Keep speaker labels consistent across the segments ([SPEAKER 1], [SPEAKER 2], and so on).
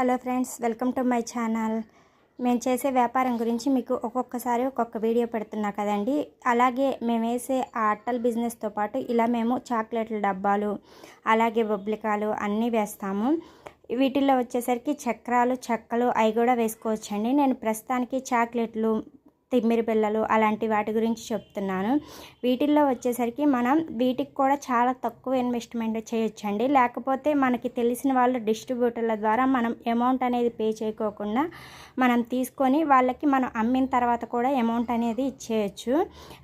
[SPEAKER 1] Hello friends welcome to my channel. మేము చేసే వ్యాపారం గురించి మీకు ఒక్కొక్కసారి ఒక్కొక్క వీడియో పెడుతున్నా కదండి. అలాగే మేము వేసే ఆ అట్టల బిజినెస్తో పాటు ఇలా మేము చాక్లెట్ల డబ్బాలు అలాగే బొబ్లికాలు అన్నీ వేస్తాము. వీటిల్లో వచ్చేసరికి చక్రాలు చెక్కలు అవి కూడా వేసుకోవచ్చండి. నేను ప్రస్తుతానికి చాక్లెట్లు తిమ్మిరి పిల్లలు అలాంటి వాటి గురించి చెప్తున్నాను. వీటిల్లో వచ్చేసరికి మనం వీటికి కూడా చాలా తక్కువ ఇన్వెస్ట్మెంట్ చేయొచ్చండి. లేకపోతే మనకి తెలిసిన వాళ్ళ డిస్ట్రిబ్యూటర్ల ద్వారా మనం అమౌంట్ అనేది పే చేయకోకుండా మనం తీసుకొని వాళ్ళకి మనం అమ్మిన తర్వాత కూడా అమౌంట్ అనేది ఇచ్చేయచ్చు.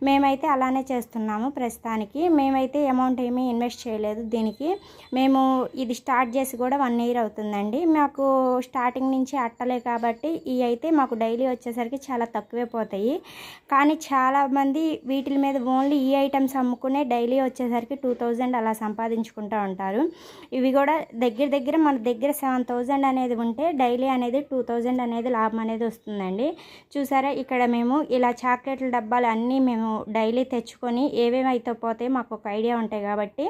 [SPEAKER 1] మేమైతే అలానే చేస్తున్నాము ప్రస్తుతానికి. మేమైతే అమౌంట్ ఏమీ ఇన్వెస్ట్ చేయలేదు. దీనికి మేము ఇది స్టార్ట్ చేసి కూడా వన్ ఇయర్ అవుతుందండి. మాకు స్టార్టింగ్ నుంచి అట్టలే కాబట్టి ఇవి అయితే మాకు డైలీ వచ్చేసరికి చాలా తక్కువే పోతాయి. కానీ చాలామంది వీటి మీద ఓన్లీ ఈ ఐటమ్స్ అమ్ముకునే డైలీ వచ్చేసరికి టూ థౌజండ్ అలా సంపాదించుకుంటూ ఉంటారు. ఇవి కూడా దగ్గర దగ్గర మన దగ్గర సెవెన్ థౌజండ్ అనేది ఉంటే డైలీ అనేది టూ థౌజండ్ అనేది లాభం అనేది వస్తుందండి. చూసారా ఇక్కడ మేము ఇలా చాక్లెట్ల డబ్బాలు అన్నీ మేము డైలీ తెచ్చుకొని ఏవేమైతే అయితే పోతాయో మాకు ఒక ఐడియా ఉంటాయి కాబట్టి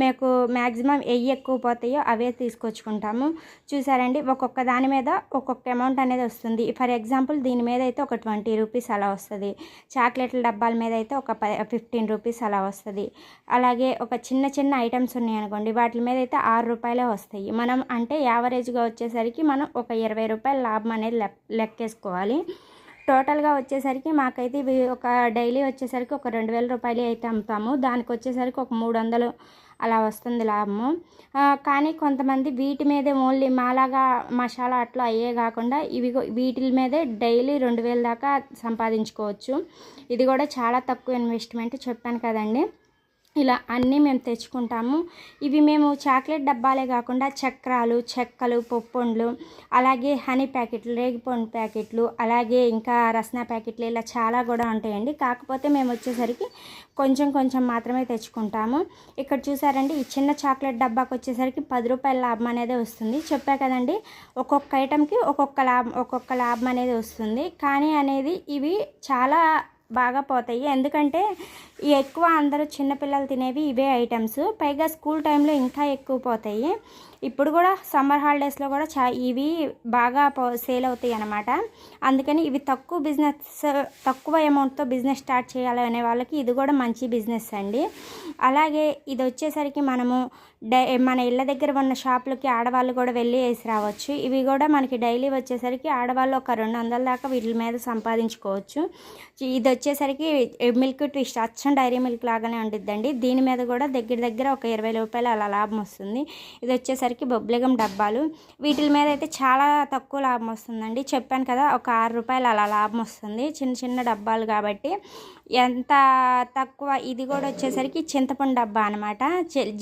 [SPEAKER 1] మీకు మ్యాక్సిమం ఎయ్యి ఎక్కువ పోతాయో అవే తీసుకొచ్చుకుంటాము. చూసారండి ఒక్కొక్క దాని మీద ఒక్కొక్క అమౌంట్ అనేది వస్తుంది. ఫర్ ఎగ్జాంపుల్ దీని మీద అయితే ఒక ట్వంటీ రూపీస్ అలా వస్తుంది. చాక్లెట్ల డబ్బాల మీద అయితే ఒక ఫిఫ్టీన్ రూపీస్ అలా వస్తుంది. అలాగే ఒక చిన్న చిన్న ఐటమ్స్ ఉన్నాయి అనుకోండి వాటి మీద అయితే ఆరు రూపాయలే వస్తాయి. మనం అంటే యావరేజ్గా వచ్చేసరికి మనం ఒక ఇరవై రూపాయల లాభం అనేది లెక్కేసుకోవాలి. టోటల్గా వచ్చేసరికి మాకైతే ఇవి ఒక డైలీ వచ్చేసరికి ఒక రెండు వేల రూపాయలు అయితే అమ్ముతాము. దానికి వచ్చేసరికి ఒక మూడు వందలు అలా వస్తుంది లాభము. కానీ కొంతమంది వీటి మీదే ఓన్లీ మాలాగా మసాలా అట్లా అయ్యే కాకుండా ఇవి వీటి మీదే డైలీ రెండు వేల దాకా సంపాదించుకోవచ్చు. ఇది కూడా చాలా తక్కువ ఇన్వెస్ట్మెంట్ చెప్పాను కదండి. ఇలా అన్నీ మేము తెచ్చుకుంటాము. ఇవి మేము చాక్లెట్ డబ్బాలే కాకుండా చక్రాలు చెక్కలు పొప్పండ్లు అలాగే హనీ ప్యాకెట్లు రేగిపండు ప్యాకెట్లు అలాగే ఇంకా రసన ప్యాకెట్లు ఇలా చాలా కూడా ఉంటాయండి. కాకపోతే మేము వచ్చేసరికి కొంచెం కొంచెం మాత్రమే తెచ్చుకుంటాము. ఇక్కడ చూసారండి ఈ చిన్న చాక్లెట్ డబ్బాకి వచ్చేసరికి పది రూపాయల లాభం అనేది వస్తుంది. చెప్పా కదండి ఒక్కొక్క ఐటెంకి ఒక్కొక్క లాభం ఒక్కొక్క లాభం అనేది వస్తుంది. కానీ అనేది ఇవి చాలా బాగా పోతాయి. ఎందుకంటే ఎక్కువ అందరూ చిన్నపిల్లలు తినేవి ఇవే ఐటమ్స్ పైగా స్కూల్ టైంలో ఇంకా ఎక్కువ పోతాయి. ఇప్పుడు కూడా సమ్మర్ హాలిడేస్లో కూడా చా ఇవి బాగా సేల్ అవుతాయి అన్నమాట. అందుకని ఇవి తక్కువ బిజినెస్ తక్కువ అమౌంట్తో బిజినెస్ స్టార్ట్ చేయాలి అనే వాళ్ళకి ఇది కూడా మంచి బిజినెస్ అండి. అలాగే ఇది వచ్చేసరికి మనము డై మన ఇళ్ళ దగ్గర ఉన్న షాపులకి ఆడవాళ్ళు కూడా వెళ్ళి వేసి రావచ్చు. ఇవి కూడా మనకి డైలీ వచ్చేసరికి ఆడవాళ్ళు ఒక రెండు వందల దాకా వీటి మీద సంపాదించుకోవచ్చు. ఇది వచ్చేసరికి మిల్క్ ట్విస్ట్ అచ్చం డైరీ మిల్క్ లాగానే ఉండిద్దండి. దీని మీద కూడా దగ్గర దగ్గర ఒక ఇరవై రూపాయలు అలా లాభం వస్తుంది. ఇది వచ్చేసరికి బొబ్లిగం డబ్బాలు. వీటి మీద అయితే చాలా తక్కువ లాభం వస్తుందండి. చెప్పాను కదా ఒక ఆరు రూపాయలు అలా లాభం వస్తుంది. చిన్న చిన్న డబ్బాలు కాబట్టి ఎంత తక్కువ ఇది కూడా వచ్చేసరికి చింతపండు డబ్బా అనమాట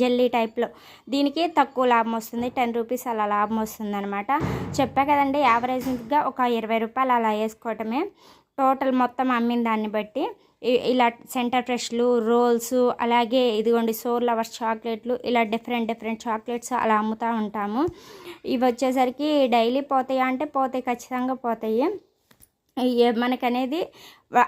[SPEAKER 1] జెల్లీ టైప్లో. దీనికి తక్కువ లాభం వస్తుంది. టెన్ రూపీస్ అలా లాభం వస్తుంది అనమాట చెప్పా కదండి యావరేజ్గా ఒక ఇరవై రూపాయలు అలా వేసుకోవటమే. టోటల్ మొత్తం అమ్మిన దాన్ని బట్టి. ఇలా సెంటర్ ఫ్రెష్లు రోల్స్ అలాగే ఇదిగోండి సోర్ లవర్స్ చాక్లెట్లు ఇలా డిఫరెంట్ డిఫరెంట్ చాక్లెట్స్ అలా అమ్ముతూ ఉంటాము. ఇవి వచ్చేసరికి డైలీ పోతాయా అంటే పోతాయి ఖచ్చితంగా పోతాయి. మనకనేది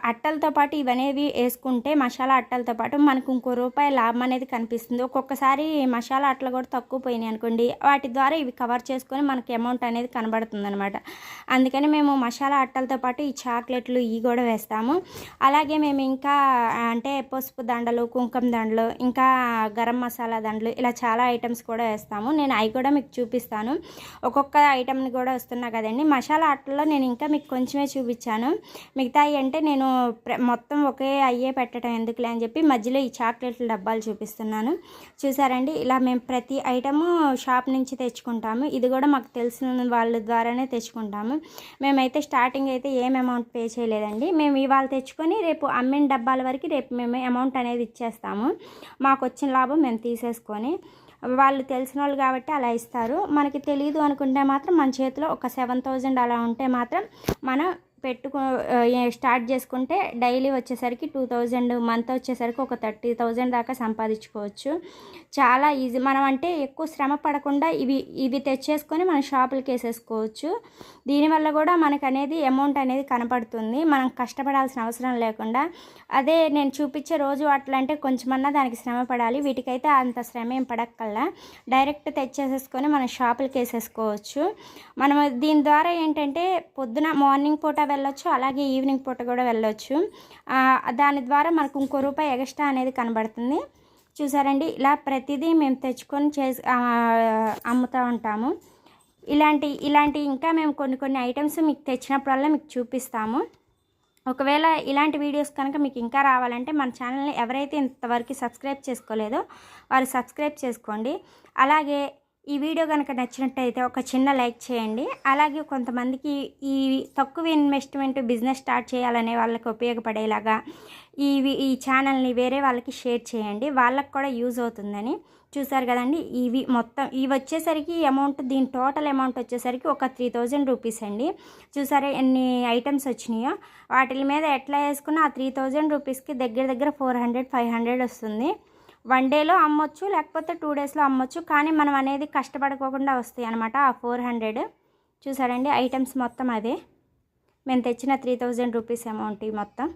[SPEAKER 1] అట్టలతో పాటు ఇవనేవి వేసుకుంటే మసాలా అట్టలతో పాటు మనకు ఇంకో రూపాయి లాభం అనేది కనిపిస్తుంది. ఒక్కొక్కసారి మసాలా అట్టలు కూడా తక్కువ పోయినాయి అనుకోండి. వాటి ద్వారా ఇవి కవర్ చేసుకొని మనకి అమౌంట్ అనేది కనబడుతుంది అనమాట అందుకని మేము మసాలా అట్టలతో పాటు ఈ చాక్లెట్లు ఇవి కూడా వేస్తాము. అలాగే మేము ఇంకా అంటే పసుపు దండలు కుంకుమ దండలు ఇంకా గరం మసాలా దండలు ఇలా చాలా ఐటమ్స్ కూడా వేస్తాము. నేను అవి కూడా మీకు చూపిస్తాను. ఒక్కొక్క ఐటమ్ని కూడా వస్తున్నా కదండి. మసాలా అట్టలో నేను ఇంకా మీకు కొంచెమే చూపించాను. మిగతాయి అంటే నేను ప్ర- మొత్తం ఒకే అయ్యే పెట్టడం ఎందుకులే అని చెప్పి మధ్యలో ఈ చాక్లెట్ల డబ్బాలు చూపిస్తున్నాను. చూసారండి? ఇలా మేము ప్రతి ఐటము షాప్ నుంచి తెచ్చుకుంటాము. ఇది కూడా మాకు తెలిసిన వాళ్ళ ద్వారానే తెచ్చుకుంటాము. మేమైతే స్టార్టింగ్ అయితే ఏం అమౌంట్ పే చేయలేదండి. మేము ఇవాళ తెచ్చుకొని రేపు అమ్మిన డబ్బాల వరకు రేపు మేము అమౌంట్ అనేది ఇచ్చేస్తాము. మాకు వచ్చిన లాభం మేము తీసేసుకొని వాళ్ళు తెలిసిన వాళ్ళు కాబట్టి అలా ఇస్తారు. మనకి తెలియదు అనుకుంటే మాత్రం మన చేతిలో ఒక సెవెన్ థౌజండ్ అలా ఉంటే మాత్రం మనం పెట్టుకో స్టార్ట్ చేసుకుంటే డైలీ వచ్చేసరికి టూ థౌజండ్ మంత్ వచ్చేసరికి ఒక థర్టీ థౌజండ్ దాకా సంపాదించుకోవచ్చు. చాలా ఈజీ. మనం అంటే ఎక్కువ శ్రమ పడకుండా ఇవి ఇవి తెచ్చేసుకొని మన షాపులకి వేసేసుకోవచ్చు. దీనివల్ల కూడా మనకు అనేది అమౌంట్ అనేది కనపడుతుంది. మనం కష్టపడాల్సిన అవసరం లేకుండా. అదే నేను చూపించే రోజు అట్లా అంటే కొంచెమన్నా దానికి శ్రమ పడాలి. వీటికైతే అంత శ్రమ ఏం పడక్కల్లా. డైరెక్ట్ తెచ్చేసేసుకొని మన షాపులకి వేసేసుకోవచ్చు. మనం దీని ద్వారా ఏంటంటే పొద్దున మార్నింగ్ పూట వెళ్ళొచ్చు. అలాగే ఈవినింగ్ పూట కూడా వెళ్ళొచ్చు. దాని ద్వారా మనకు ఇంకో రూపాయి ఎక్స్ట్రా అనేది కనబడుతుంది. చూసారండి ఇలా ప్రతిదీ మేము తెచ్చుకొని చేసి అమ్ముతూ ఉంటాము. ఇలాంటి ఇలాంటి ఇంకా మేము కొన్ని కొన్ని ఐటమ్స్ మీకు తెచ్చినప్పుడల్లా మీకు చూపిస్తాము. ఒకవేళ ఇలాంటి వీడియోస్ కనుక మీకు ఇంకా రావాలంటే మన ఛానల్ని ఎవరైతే ఇంతవరకు సబ్స్క్రైబ్ చేసుకోలేదో వారు సబ్స్క్రైబ్ చేసుకోండి. అలాగే ఈ వీడియో కనుక నచ్చినట్టయితే ఒక చిన్న లైక్ చేయండి. అలాగే కొంతమందికి ఈ తక్కువ ఇన్వెస్ట్మెంట్ బిజినెస్ స్టార్ట్ చేయాలనే వాళ్ళకి ఉపయోగపడేలాగా ఈ ఈ ఛానల్ని వేరే వాళ్ళకి షేర్ చేయండి. వాళ్ళకి కూడా యూజ్ అవుతుందని చూసారు కదండి. ఇవి మొత్తం ఇవి వచ్చేసరికి అమౌంట్ దీని టోటల్ అమౌంట్ వచ్చేసరికి ఒక త్రీ థౌజండ్ రూపీస్ అండి. చూసారా ఎన్ని ఐటమ్స్ వచ్చినాయో? వాటి మీద ఎట్లా వేసుకున్నా ఆ త్రీ థౌజండ్ రూపీస్కి దగ్గర దగ్గర ఫోర్ హండ్రెడ్ ఫైవ్ హండ్రెడ్ వస్తుంది. వన్ డేలో అమ్మొచ్చు లేకపోతే టూ డేస్లో అమ్మొచ్చు. కానీ మనం అనేది కష్టపడుకోకుండా వస్తాయి అనమాట ఆ ఫోర్ హండ్రెడ్. చూసారండి ఐటమ్స్ మొత్తం అదే. మేము తెచ్చిన త్రీ థౌజండ్ రూపీస్ అమౌంట్ ఈ మొత్తం.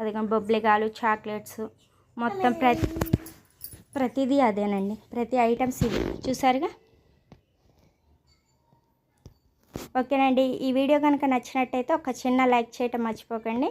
[SPEAKER 1] అదిగో బొబ్లిగాలు చాక్లెట్స్. మొత్తం ప్రతి ప్రతిదీ అదేనండి. ప్రతి ఐటమ్స్ ఇవి. చూసారుగా? ఓకేనండి. ఈ వీడియో కనుక నచ్చినట్టయితే ఒక చిన్న లైక్ చేయటం మర్చిపోకండి.